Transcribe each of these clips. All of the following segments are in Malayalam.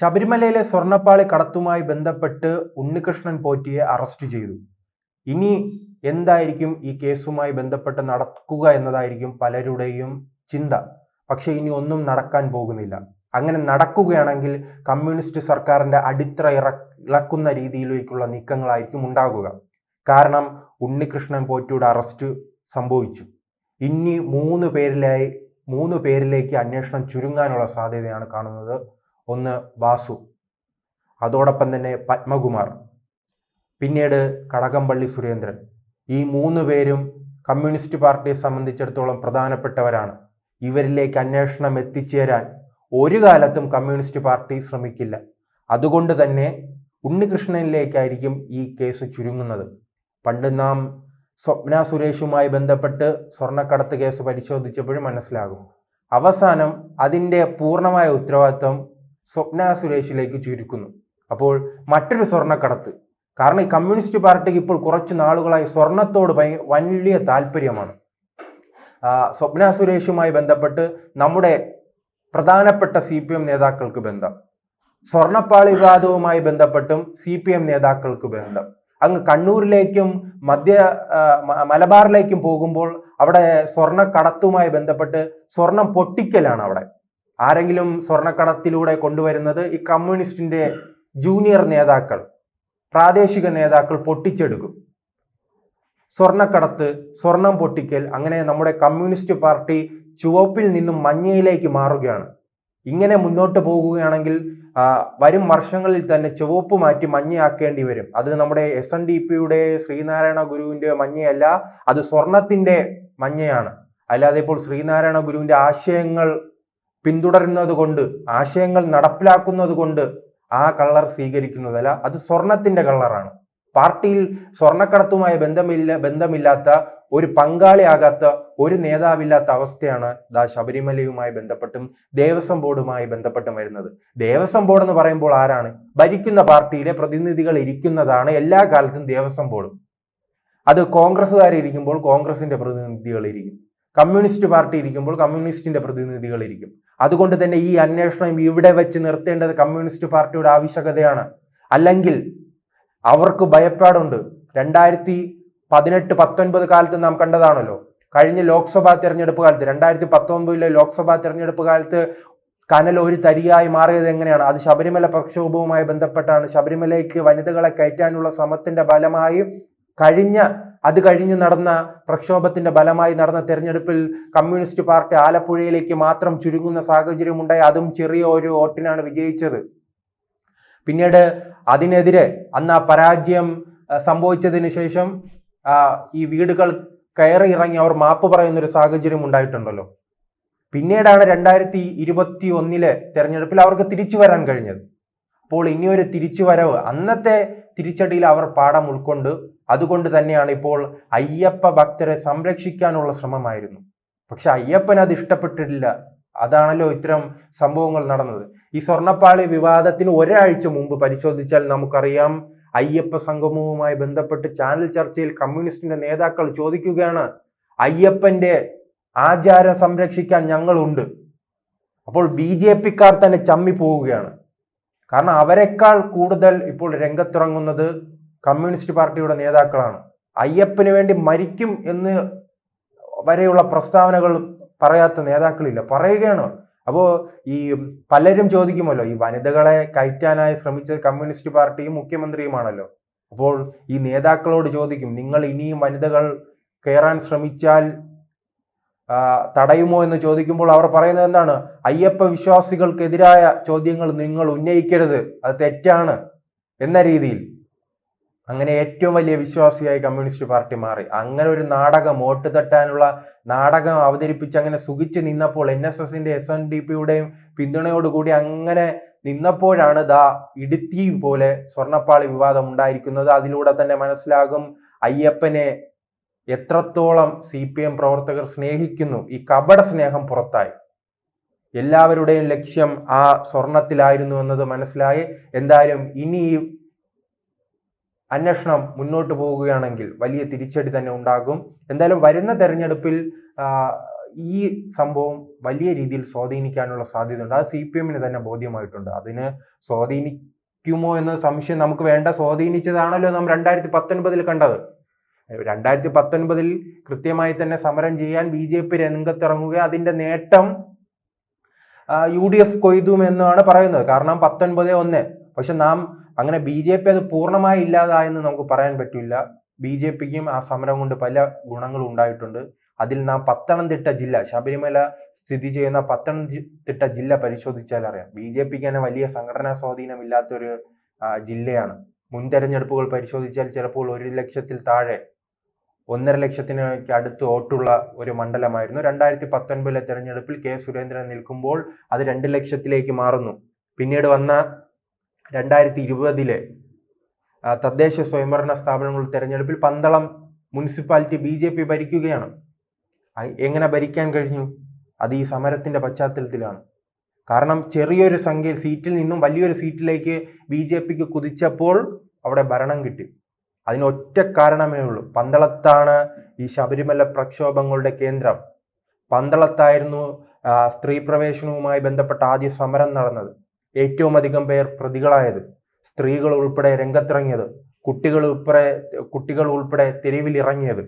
ശബരിമലയിലെ സ്വർണപ്പാളി കടത്തുമായി ബന്ധപ്പെട്ട് ഉണ്ണികൃഷ്ണൻ പോറ്റിയെ അറസ്റ്റ് ചെയ്തു. ഇനി എന്തായിരിക്കും ഈ കേസുമായി ബന്ധപ്പെട്ട് നടക്കുക എന്നതായിരിക്കും പലരുടെയും ചിന്ത. പക്ഷെ ഇനി ഒന്നും നടക്കാൻ പോകുന്നില്ല. അങ്ങനെ നടക്കുകയാണെങ്കിൽ കമ്മ്യൂണിസ്റ്റ് സർക്കാരിന്റെ അടിത്തറ ഇളക്കുന്ന രീതിയിലേക്കുള്ള നീക്കങ്ങളായിരിക്കും ഉണ്ടാകുക. കാരണം ഉണ്ണികൃഷ്ണൻ പോറ്റിയുടെ അറസ്റ്റ് സംഭവിച്ചു. ഇനി മൂന്ന് പേരിലായി മൂന്ന് പേരിലേക്ക് അന്വേഷണം ചുരുങ്ങാനുള്ള സാധ്യതയാണ് കാണുന്നത്. ഒന്ന് വാസു അതോടൊപ്പം തന്നെ പത്മകുമാർ പിന്നീട് കടകംപള്ളി സുരേന്ദ്രൻ. ഈ മൂന്ന് പേരും കമ്മ്യൂണിസ്റ്റ് പാർട്ടിയെ സംബന്ധിച്ചിടത്തോളം പ്രധാനപ്പെട്ടവരാണ്. ഇവരിലേക്ക് അന്വേഷണം എത്തിച്ചേരാൻ ഒരു കാലത്തും കമ്മ്യൂണിസ്റ്റ് പാർട്ടി ശ്രമിക്കില്ല. അതുകൊണ്ട് തന്നെ ഉണ്ണികൃഷ്ണനിലേക്കായിരിക്കും ഈ കേസ് ചുരുങ്ങുന്നത്. പണ്ട് നാം സ്വപ്ന സുരേഷുമായി ബന്ധപ്പെട്ട് സ്വർണക്കടത്ത് കേസ് പരിശോധിച്ചപ്പോഴും മനസ്സിലാകും. അവസാനം അതിന്റെ പൂർണമായ ഉത്തരവാദിത്വം സ്വപ്ന സുരേഷിലേക്ക് ചുരുക്കുന്നു. അപ്പോൾ മറ്റൊരു സ്വർണക്കടത്ത്. കാരണം ഈ കമ്മ്യൂണിസ്റ്റ് പാർട്ടിക്ക് ഇപ്പോൾ കുറച്ച് നാളുകളായി സ്വർണത്തോട് വലിയ താല്പര്യമാണ്. സ്വപ്ന സുരേഷുമായി ബന്ധപ്പെട്ട് നമ്മുടെ പ്രധാനപ്പെട്ട സി പി എം നേതാക്കൾക്ക് ബന്ധം. സ്വർണപ്പാളി വിവാദവുമായി ബന്ധപ്പെട്ടും സി പി എം നേതാക്കൾക്ക് ബന്ധം. അങ്ങ് കണ്ണൂരിലേക്കും മധ്യ മലബാറിലേക്കും പോകുമ്പോൾ അവിടെ സ്വർണക്കടത്തുമായി ബന്ധപ്പെട്ട് സ്വർണം പൊട്ടിക്കലാണ് അവിടെ. ആരെങ്കിലും സ്വർണക്കടത്തിലൂടെ കൊണ്ടുവരുന്നത് ഈ കമ്മ്യൂണിസ്റ്റിന്റെ ജൂനിയർ നേതാക്കൾ പ്രാദേശിക നേതാക്കൾ പൊട്ടിച്ചെടുക്കും. സ്വർണക്കടത്ത് സ്വർണം പൊട്ടിക്കൽ അങ്ങനെ നമ്മുടെ കമ്മ്യൂണിസ്റ്റ് പാർട്ടി ചുവപ്പിൽ നിന്നും മഞ്ഞയിലേക്ക് മാറുകയാണ്. ഇങ്ങനെ മുന്നോട്ട് പോകുകയാണെങ്കിൽ വരും വർഷങ്ങളിൽ തന്നെ ചുവപ്പ് മാറ്റി മഞ്ഞയാക്കേണ്ടി വരും. അത് നമ്മുടെ എസ് എൻ ഡി പിയുടെ ശ്രീനാരായണ ഗുരുവിന്റെ മഞ്ഞയല്ല അത് സ്വർണത്തിന്റെ മഞ്ഞയാണ്. അല്ലാതെ ഇപ്പോൾ ശ്രീനാരായണ ഗുരുവിന്റെ ആശയങ്ങൾ പിന്തുടരുന്നത് കൊണ്ട് ആശയങ്ങൾ നടപ്പിലാക്കുന്നത് കൊണ്ട് ആ കളർ സ്വീകരിക്കുന്നതല്ല അത് സ്വർണത്തിന്റെ കളറാണ്. പാർട്ടിയിൽ സ്വർണക്കടത്തുമായി ബന്ധമില്ല ബന്ധമില്ലാത്ത ഒരു പങ്കാളിയാകാത്ത ഒരു നേതാവില്ലാത്ത അവസ്ഥയാണ് ദാ ശബരിമലയുമായി ബന്ധപ്പെട്ടും ദേവസ്വം ബോർഡുമായി ബന്ധപ്പെട്ടും വരുന്നത്. ദേവസ്വം ബോർഡ് എന്ന് പറയുമ്പോൾ ആരാണ്? ഭരിക്കുന്ന പാർട്ടിയിലെ പ്രതിനിധികൾ ഇരിക്കുന്നതാണ് എല്ലാ കാലത്തും ദേവസ്വം ബോർഡും. അത് കോൺഗ്രസ്സുകാർ ഇരിക്കുമ്പോൾ കോൺഗ്രസിന്റെ പ്രതിനിധികൾ ഇരിക്കും. കമ്മ്യൂണിസ്റ്റ് പാർട്ടി ഇരിക്കുമ്പോൾ കമ്മ്യൂണിസ്റ്റിന്റെ പ്രതിനിധികൾ ഇരിക്കും. അതുകൊണ്ട് തന്നെ ഈ അന്വേഷണം ഇവിടെ വെച്ച് നിർത്തേണ്ടത് കമ്മ്യൂണിസ്റ്റ് പാർട്ടിയുടെ ആവശ്യകതയാണ്. അല്ലെങ്കിൽ അവർക്ക് ഭയപ്പാടുണ്ട്. രണ്ടായിരത്തി പതിനെട്ട് പത്തൊൻപത് കാലത്ത് നാം കണ്ടതാണല്ലോ. കഴിഞ്ഞ ലോക്സഭാ തെരഞ്ഞെടുപ്പ് കാലത്ത് രണ്ടായിരത്തി പത്തൊൻപതിലെ ലോക്സഭാ തെരഞ്ഞെടുപ്പ് കാലത്ത് കനൽ ഒരു തരിയായി മാറിയത് എങ്ങനെയാണ്? അത് ശബരിമല പ്രക്ഷോഭവുമായി ബന്ധപ്പെട്ടാണ്. ശബരിമലയ്ക്ക് വനിതകളെ കയറ്റാനുള്ള ശ്രമത്തിന്റെ ഫലമായി കഴിഞ്ഞ അത് കഴിഞ്ഞ് നടന്ന പ്രക്ഷോഭത്തിന്റെ ഫലമായി നടന്ന തെരഞ്ഞെടുപ്പിൽ കമ്മ്യൂണിസ്റ്റ് പാർട്ടി ആലപ്പുഴയിലേക്ക് മാത്രം ചുരുങ്ങുന്ന സാഹചര്യം ഉണ്ടായി. അതും ചെറിയ ഒരു വോട്ടിനാണ് വിജയിച്ചത്. പിന്നീട് അതിനെതിരെ അന്ന് ആ പരാജയം സംഭവിച്ചതിന് ശേഷം ഈ വീടുകൾ കയറി ഇറങ്ങി അവർ മാപ്പ് പറയുന്ന ഒരു സാഹചര്യം ഉണ്ടായിട്ടുണ്ടല്ലോ. പിന്നീടാണ് രണ്ടായിരത്തി ഇരുപത്തി ഒന്നിലെ തെരഞ്ഞെടുപ്പിൽ അവർക്ക് തിരിച്ചു വരാൻ കഴിഞ്ഞത്. അപ്പോൾ ഇനിയൊരു തിരിച്ചുവരവ് അന്നത്തെ തിരിച്ചടിയിൽ അവർ പാഠം ഉൾക്കൊണ്ട് അതുകൊണ്ട് തന്നെയാണ് ഇപ്പോൾ അയ്യപ്പ ഭക്തരെ സംരക്ഷിക്കാനുള്ള ശ്രമമായിരുന്നു. പക്ഷെ അയ്യപ്പൻ അത് ഇഷ്ടപ്പെട്ടിട്ടില്ല. അതാണല്ലോ ഇത്തരം സംഭവങ്ങൾ നടന്നത്. ഈ സ്വർണപ്പാളി വിവാദത്തിന് ഒരാഴ്ച മുമ്പ് പരിശോധിച്ചാൽ നമുക്കറിയാം അയ്യപ്പ സംഗമവുമായി ബന്ധപ്പെട്ട് ചാനൽ ചർച്ചയിൽ കമ്മ്യൂണിസ്റ്റിന്റെ നേതാക്കൾ ചോദിക്കുകയാണ് അയ്യപ്പന്റെ ആചാരം സംരക്ഷിക്കാൻ ഞങ്ങളുണ്ട്. അപ്പോൾ ബി ജെ പിക്കാർ തന്നെ ചമ്മി പോവുകയാണ് കാരണം അവരെക്കാൾ കൂടുതൽ ഇപ്പോൾ രംഗത്തിറങ്ങുന്നത് കമ്മ്യൂണിസ്റ്റ് പാർട്ടിയുടെ നേതാക്കളാണ്. അയ്യപ്പന് വേണ്ടി മരിക്കും എന്ന് വരെയുള്ള പ്രസ്താവനകൾ പറയാത്ത നേതാക്കളില്ല. പറയുകയാണ്. അപ്പോൾ ഈ പലരും ചോദിക്കുമല്ലോ ഈ വനിതകളെ കയറ്റാനായി ശ്രമിച്ച കമ്മ്യൂണിസ്റ്റ് പാർട്ടിയും മുഖ്യമന്ത്രിയുമാണല്ലോ. അപ്പോൾ ഈ നേതാക്കളോട് ചോദിക്കും നിങ്ങൾ ഇനിയും വനിതകൾ കയറാൻ ശ്രമിച്ചാൽ തടയുമോ? എന്ന് ചോദിക്കുമ്പോൾ അവർ പറയുന്നത് എന്താണ്? അയ്യപ്പ വിശ്വാസികൾക്കെതിരായ ചോദ്യങ്ങൾ നിങ്ങൾ ഉന്നയിക്കരുത്. അത് തെറ്റാണ്. എന്ന രീതിയിൽ. അങ്ങനെ ഏറ്റവും വലിയ വിശ്വാസിയായി കമ്മ്യൂണിസ്റ്റ് പാർട്ടി മാറി. അങ്ങനെ ഒരു നാടകം വോട്ട് തട്ടാനുള്ള നാടകം അവതരിപ്പിച്ച് അങ്ങനെ സുഖിച്ച് നിന്നപ്പോൾ എൻ എസ് എസിന്റെ എസ് എൻ ഡി പിയുടെയും പിന്തുണയോടുകൂടി അങ്ങനെ നിന്നപ്പോഴാണ് ദാ ഇടുത്തി പോലെ സ്വർണപ്പാളി വിവാദം ഉണ്ടായിരിക്കുന്നത്. അതിലൂടെ തന്നെ മനസ്സിലാകും അയ്യപ്പനെ എത്രത്തോളം സി പി എം പ്രവർത്തകർ സ്നേഹിക്കുന്നു. ഈ കപട സ്നേഹം പുറത്തായി. എല്ലാവരുടെയും ലക്ഷ്യം ആ സ്വർണത്തിലായിരുന്നു എന്നത് മനസ്സിലായി. എന്തായാലും ഇനി ഈ അന്വേഷണം മുന്നോട്ട് പോവുകയാണെങ്കിൽ വലിയ തിരിച്ചടി തന്നെ ഉണ്ടാകും. എന്തായാലും വരുന്ന തെരഞ്ഞെടുപ്പിൽ ഈ സംഭവം വലിയ രീതിയിൽ സ്വാധീനിക്കാനുള്ള സാധ്യതയുണ്ട്. അത് സി പി എമ്മിന് തന്നെ ബോധ്യമായിട്ടുണ്ട്. അതിന് സ്വാധീനിക്കുമോ എന്ന സംശയം നമുക്ക് വേണ്ട. സ്വാധീനിച്ചതാണല്ലോ നാം രണ്ടായിരത്തി പത്തൊൻപതിൽ കണ്ടത്. രണ്ടായിരത്തി പത്തൊൻപതിൽ കൃത്യമായി തന്നെ സമരം ചെയ്യാൻ ബി ജെ പി രംഗത്തിറങ്ങുക അതിന്റെ നേട്ടം യു ഡി എഫ് കൊയ്തുമെന്നാണ് പറയുന്നത്. കാരണം പത്തൊൻപത് ഒന്ന്. പക്ഷെ നാം അങ്ങനെ ബി ജെ പി അത് പൂർണമായി ഇല്ലാതായെന്ന് നമുക്ക് പറയാൻ പറ്റില്ല. ബി ജെ പിക്കും ആ സമരം കൊണ്ട് പല ഗുണങ്ങളും ഉണ്ടായിട്ടുണ്ട്. അതിൽ നാം പത്തനംതിട്ട ജില്ല ശബരിമല സ്ഥിതി ചെയ്യുന്ന പത്തനംതിട്ട ജില്ല പരിശോധിച്ചാൽ അറിയാം. ബി ജെ പിക്ക് തന്നെ വലിയ സംഘടനാ സ്വാധീനമില്ലാത്തൊരു ജില്ലയാണ്. മുൻ തെരഞ്ഞെടുപ്പുകൾ പരിശോധിച്ചാൽ ചിലപ്പോൾ ഒരു ലക്ഷത്തിൽ താഴെ ഒന്നര ലക്ഷത്തിന് അടുത്ത് വോട്ടുള്ള ഒരു മണ്ഡലമായിരുന്നു. രണ്ടായിരത്തി പത്തൊൻപതിലെ തെരഞ്ഞെടുപ്പിൽ കെ സുരേന്ദ്രൻ നിൽക്കുമ്പോൾ അത് രണ്ട് ലക്ഷത്തിലേക്ക് മാറുന്നു. പിന്നീട് വന്ന രണ്ടായിരത്തി ഇരുപതിലെ തദ്ദേശ സ്വയംഭരണ സ്ഥാപനങ്ങളുടെ തെരഞ്ഞെടുപ്പിൽ Pandalam municipality B J P ഭരിക്കുകയാണ്. എങ്ങനെ ഭരിക്കാൻ കഴിഞ്ഞു? അത് ഈ സമരത്തിന്റെ പശ്ചാത്തലത്തിലാണ്. കാരണം ചെറിയൊരു സംഖ്യ സീറ്റിൽ നിന്നും വലിയൊരു സീറ്റിലേക്ക് ബി ജെ പിക്ക് കുതിച്ചപ്പോൾ അവിടെ ഭരണം കിട്ടി. അതിന് ഒറ്റ കാരണമേ ഉള്ളൂ. പന്തളത്താണ് ഈ ശബരിമല പ്രക്ഷോഭങ്ങളുടെ കേന്ദ്രം. പന്തളത്തായിരുന്നു സ്ത്രീ പ്രവേശനവുമായി ബന്ധപ്പെട്ട ആദ്യ സമരം നടന്നത്. ഏറ്റവും അധികം പേർ പ്രതികളായത്. സ്ത്രീകൾ ഉൾപ്പെടെ രംഗത്തിറങ്ങിയത്. കുട്ടികൾ ഉൾപ്പെടെ കുട്ടികൾ ഉൾപ്പെടെ തെരുവിലിറങ്ങിയത്.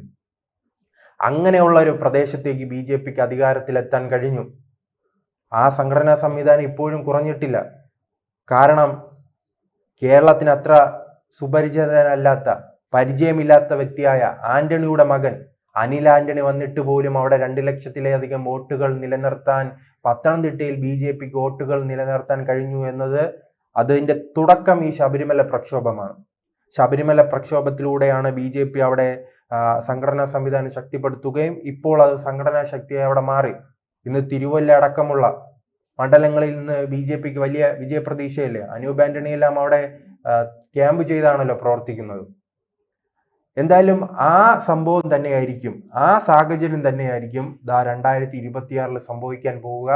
അങ്ങനെയുള്ള ഒരു പ്രദേശത്തേക്ക് ബി ജെ പിക്ക് അധികാരത്തിലെത്താൻ കഴിഞ്ഞു. ആ സംഘടനാ സംവിധാനം ഇപ്പോഴും കുറഞ്ഞിട്ടില്ല. കാരണം കേരളത്തിന് അത്ര സുപരിചിതനല്ലാത്ത പരിചയമില്ലാത്ത വ്യക്തിയായ ആന്റണിയുടെ മകൻ അനിൽ ആന്റണി വന്നിട്ട് പോലും അവിടെ രണ്ട് ലക്ഷത്തിലധികം വോട്ടുകൾ നിലനിർത്താൻ പത്തനംതിട്ടയിൽ ബി ജെ പിക്ക് വോട്ടുകൾ നിലനിർത്താൻ കഴിഞ്ഞു എന്നത് അതിന്റെ തുടക്കം ഈ ശബരിമല പ്രക്ഷോഭമാണ്. ശബരിമല പ്രക്ഷോഭത്തിലൂടെയാണ് ബി ജെ പി അവിടെ സംഘടനാ സംവിധാനം ശക്തിപ്പെടുത്തുകയും ഇപ്പോൾ അത് സംഘടനാ ശക്തിയായി അവിടെ മാറി. ഇന്ന് തിരുവല്ല അടക്കമുള്ള മണ്ഡലങ്ങളിൽ നിന്ന് ബി ജെ പിക്ക് വലിയ വിജയപ്രതീക്ഷയില്ലേ? അനൂപ് ആന്റണി എല്ലാം അവിടെ ക്യാമ്പ് ചെയ്താണല്ലോ പ്രവർത്തിക്കുന്നത്. എന്തായാലും ആ സംഭവം തന്നെയായിരിക്കും. ആ സാഹചര്യം തന്നെയായിരിക്കും ദാ രണ്ടായിരത്തി ഇരുപത്തിയാറിൽ സംഭവിക്കാൻ പോവുക.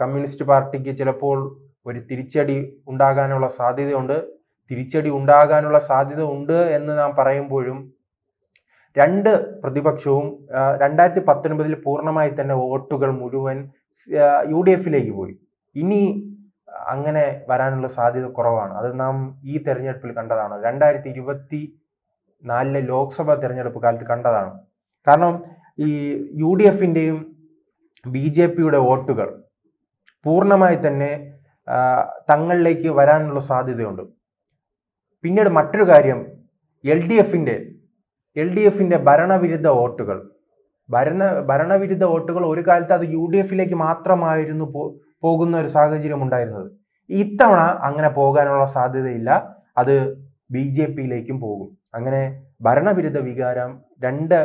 കമ്മ്യൂണിസ്റ്റ് പാർട്ടിക്ക് ചിലപ്പോൾ ഒരു തിരിച്ചടി ഉണ്ടാകാനുള്ള സാധ്യതയുണ്ട്. തിരിച്ചടി ഉണ്ടാകാനുള്ള സാധ്യത ഉണ്ട് എന്ന് നാം പറയുമ്പോഴും രണ്ട് പ്രതിപക്ഷവും രണ്ടായിരത്തി പത്തൊൻപതിൽ പൂർണമായി തന്നെ വോട്ടുകൾ മുഴുവൻ യു ഡി എഫിലേക്ക് പോയി. ഇനി അങ്ങനെ വരാനുള്ള സാധ്യത കുറവാണ്. അത് നാം ഈ തെരഞ്ഞെടുപ്പിൽ കണ്ടതാണ്? രണ്ടായിരത്തി ഇരുപത്തി നാലിലെ ലോക്സഭാ തെരഞ്ഞെടുപ്പ് കാലത്ത് കണ്ടതാണ്. കാരണം ഈ യു ഡി എഫിന്റെയും ബി ജെ പിയുടെ വോട്ടുകൾ പൂർണമായി തന്നെ തങ്ങളിലേക്ക് വരാനുള്ള സാധ്യതയുണ്ട്. പിന്നീട് മറ്റൊരു കാര്യം എൽ ഡി എഫിന്റെ എൽ ഡി എഫിന്റെ ഭരണവിരുദ്ധ വോട്ടുകൾ. ഭരണ ഭരണവിരുദ്ധ വോട്ടുകൾ ഒരു കാലത്ത് അത് യു ഡി എഫിലേക്ക് മാത്രമായിരുന്നു പോകുന്ന ഒരു സാഹചര്യം ഉണ്ടായിരുന്നത്. ഇത്തവണ അങ്ങനെ പോകാനുള്ള സാധ്യതയില്ല. അത് ബി ജെ പിയിലേക്കും പോകും. അങ്ങനെ ഭരണവിരുദ്ധ വികാരം രണ്ട്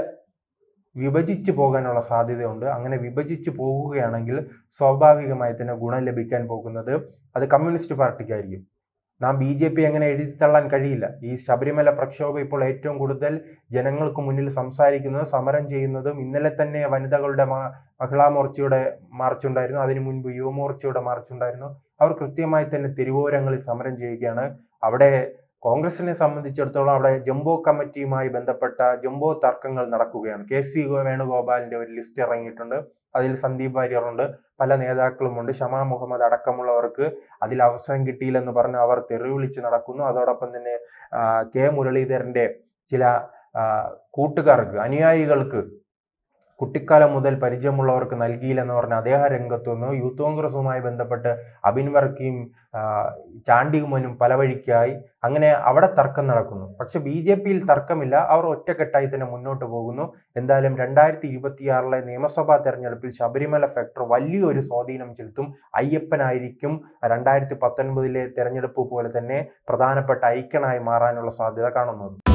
വിഭജിച്ചു പോകാനുള്ള സാധ്യതയുണ്ട്. അങ്ങനെ വിഭജിച്ചു പോവുകയാണെങ്കിൽ സ്വാഭാവികമായി തന്നെ ഗുണം ലഭിക്കാൻ പോകുന്നത് അത് കമ്മ്യൂണിസ്റ്റ് പാർട്ടിക്കായിരിക്കും. നാം ബി ജെ പി അങ്ങനെ എഴുതിത്തള്ളാൻ കഴിയില്ല. ഈ ശബരിമല പ്രക്ഷോഭം ഇപ്പോൾ ഏറ്റവും കൂടുതൽ ജനങ്ങൾക്ക് മുന്നിൽ സംസാരിക്കുന്നതും സമരം ചെയ്യുന്നതും ഇന്നലെ തന്നെ വനിതകളുടെ മഹിളാ മോർച്ചയുടെ മാർച്ച് ഉണ്ടായിരുന്നു. അതിനു മുൻപ് യുവമോർച്ചയുടെ മാർച്ച് ഉണ്ടായിരുന്നു. അവർ കൃത്യമായി തന്നെ തെരുവോരങ്ങളിൽ സമരം ചെയ്യുകയാണ്. അവിടെ കോൺഗ്രസിനെ സംബന്ധിച്ചിടത്തോളം അവിടെ ജംബോ കമ്മിറ്റിയുമായി ബന്ധപ്പെട്ട ജംബോ തർക്കങ്ങൾ നടക്കുകയാണ്. കെ സി വേണുഗോപാലിന്റെ ഒരു ലിസ്റ്റ് ഇറങ്ങിയിട്ടുണ്ട്. അതിൽ സന്ദീപ് വാര്യറുണ്ട് പല നേതാക്കളുമുണ്ട് ഷമാ മുഹമ്മദ് അടക്കമുള്ളവർക്ക് അതിൽ അവസരം കിട്ടിയില്ലെന്ന് പറഞ്ഞ് അവർ തെറിവിളിച്ച് നടക്കുന്നു. അതോടൊപ്പം തന്നെ കെ മുരളീധരന്റെ ചില കൂട്ടുകാർക്ക് അനുയായികൾക്ക് കുട്ടിക്കാലം മുതൽ പരിചയമുള്ളവർക്ക് നൽകിയില്ലെന്ന് പറഞ്ഞ് അദ്ദേഹം രംഗത്ത് നിന്ന് യൂത്ത് കോൺഗ്രസുമായി ബന്ധപ്പെട്ട് അബിൻ വർക്കിയും ചാണ്ടികുമനും പല വഴിക്കായി അങ്ങനെ അവിടെ തർക്കം നടക്കുന്നു. പക്ഷെ ബി ജെ പിയിൽ തർക്കമില്ല. അവർ ഒറ്റക്കെട്ടായി തന്നെ മുന്നോട്ട് പോകുന്നു. എന്തായാലും രണ്ടായിരത്തി ഇരുപത്തിയാറിലെ നിയമസഭാ തെരഞ്ഞെടുപ്പിൽ ശബരിമല ഫാക്ടർ വലിയൊരു സ്വാധീനം ചെലുത്തും അയ്യപ്പനായിരിക്കും രണ്ടായിരത്തി പത്തൊൻപതിലെ തെരഞ്ഞെടുപ്പ് പോലെ തന്നെ പ്രധാനപ്പെട്ട ഐക്കണായി മാറാനുള്ള സാധ്യത കാണുന്നത്